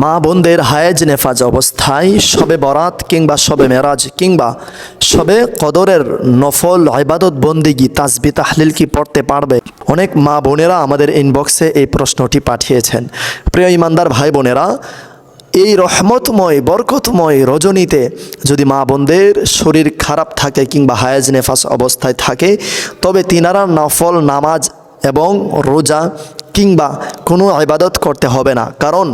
মা বোনদের হায়েজ নেফাজ অবস্থায়, সবে বরাত কিংবা সবে মেরাজ কিংবা সবে কদরের নফল ইবাদত বন্দিগি তাসবি তাহলিল কি পড়তে পারবে? অনেক মা বোনেরা আমাদের ইনবক্সে এই প্রশ্নটি পাঠিয়েছেন। প্রিয় ইমানদার ভাই বোনেরা, এই রহমতময়, বরকতময় রজনীতে যদি মা বোনদের শরীর খারাপ থাকে কিংবা হায়াজ নেফাস অবস্থায় থাকে, তবে তিনারা নফল নামাজ এবং রোজা কিংবা কোনো ইবাদত করতে হবে না। কারণ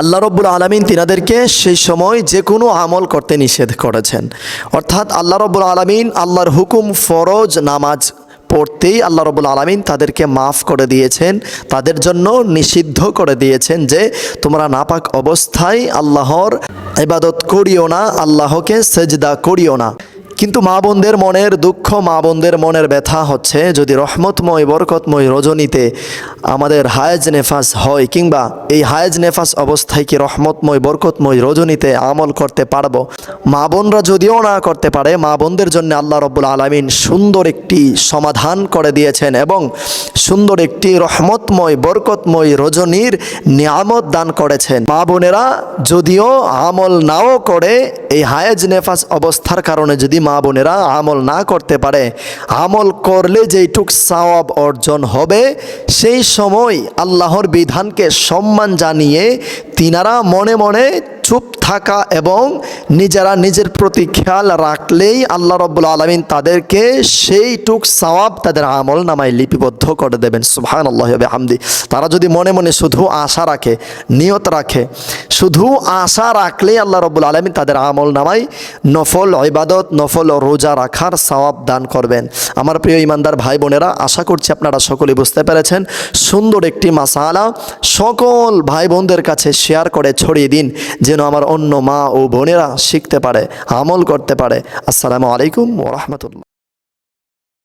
আল্লাহ রব্বুল আলমিন তিনাদেরকে সেই সময় যে কোনো আমল করতে নিষেধ করেছেন। অর্থাৎ আল্লাহ রব্বুল আলমিন আল্লাহর হুকুম ফরজ নামাজ পড়তেই আল্লাহ রবুল আলমিন তাদেরকে মাফ করে দিয়েছেন। তাদের জন্য নিষিদ্ধ করে দিয়েছেন যে, তোমরা নাপাক অবস্থায় আল্লাহর ইবাদত করিও না, আল্লাহকে সেজদা করিও না। কিন্তু মা বোনদের মনের দুঃখ, মা বোনদের মনের ব্যথা হচ্ছে যদি রহমতময়, বরকতময় রজনীতে আমাদের হায়েজ নেফাস হয় কিংবা এই হায়েজ নেফাস অবস্থায় কি রহমতময়, বরকতময় রজনীতে আমল করতে পারব? মা বোনরা যদিও না করতে পারে, মা বোনদের জন্য আল্লাহ রব্বুল আলমিন সুন্দর একটি সমাধান করে দিয়েছেন এবং সুন্দর একটি রহমতময়, বরকতময় রজনীর নিয়ামত দান করেছেন। মা বোনেরা যদিও আমল নাও করে, এই হায়েজ নেফাস অবস্থার কারণে যদি মা বোনেরা আমল না করতে পারে। আমল করলে যেইটুক সওয়াব অর্জন হবে, সেই সময় আল্লাহর বিধানকে সম্মান জানিয়ে তিনারা মনে মনে চুপ থাকা এবং নিজেরা নিজের প্রতি খেয়াল রাখলেই আল্লাহ রব্বুল আলমিন তাদেরকে সেইটুক সওয়াব তাদের আমল নামায় লিপিবদ্ধ করে দেবেন। সুহান আল্লাহ হামদি তারা যদি মনে মনে শুধু আশা রাখে, নিয়ত রাখে, শুধু আশা রাখলেই আল্লাহ রব্বুল আলমিন তাদের আমল নামায় নফল ইবাদত, নফল রোজা রাখার সওয়াব দান করবেন। আমার প্রিয় ইমানদার ভাই বোনেরা, আশা করছি আপনারা সকলে বুঝতে পেরেছেন, সুন্দর একটি মাসালা সকল ভাই বোনদের কাছে শেয়ার করে ছড়িয়ে দিন যেন আমার অন্য মা ও বোনেরা শিখতে পারে আমল করতে পারে। আসসালামু আলাইকুম ওরহমতুল্লাহ